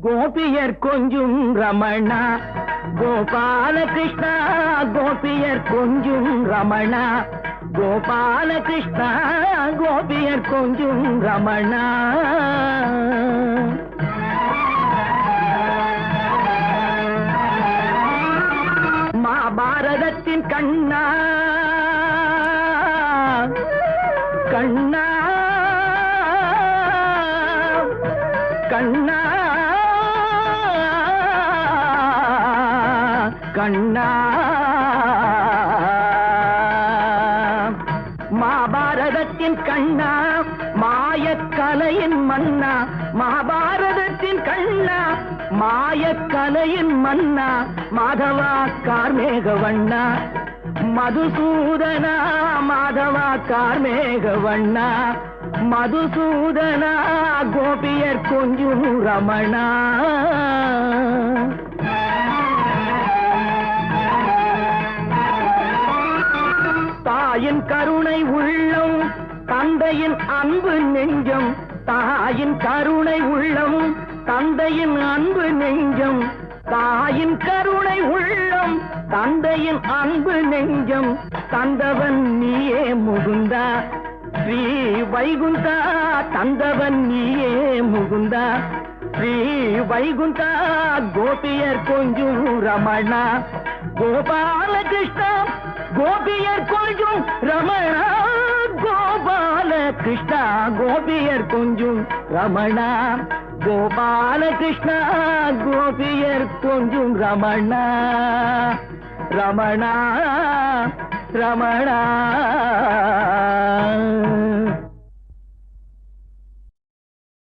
கோபியர் கொஞ்சும் ரமணா கோபால கிருஷ்ணா கோபியர் கொஞ்சும் ரமணா கோபால கிருஷ்ணா கோபியர் கொஞ்சும் ரமணா. பாரதத்தின் கண்ணா. கண்ணா. கண்ணா. கண்ணா. மாபாரதத்தின் கண்ணா மாயக்கலையின் மன்னா மகாபாரதத்தின் மாயக்கலையின் மன்னா மாதவா கார்மேக வண்ணா மதுசூதனா மாதவா கார்மேக வண்ணா மதுசூதனா கோபியர் கொஞ்சம் ரமணா தாயின் கருணை உள்ளம் தந்தையின் அன்பு நெஞ்சம் தாயின் கருணை உள்ளம் தந்தையின் அன்பு நெஞ்சம். தாயின் கருணை உள்ளம் தந்தையின் அன்பு நெஞ்சம். தந்தவன் நீயே முகுந்தா ஸ்ரீ வைகுந்தா தந்தவன் நீயே முகுந்தா. ஸ்ரீ வைகுந்தா கோபியர் கொஞ்சம் ரமணா. கோபாலகிருஷ்ணா கோபியர் கொஞ்சம் ரமணா. கிருஷ்ணா கோபியர் கொஞ்சம் ரமணா கோபால கிருஷ்ணா கோபியர் கொஞ்சம் ரமணா ரமணா ரமணா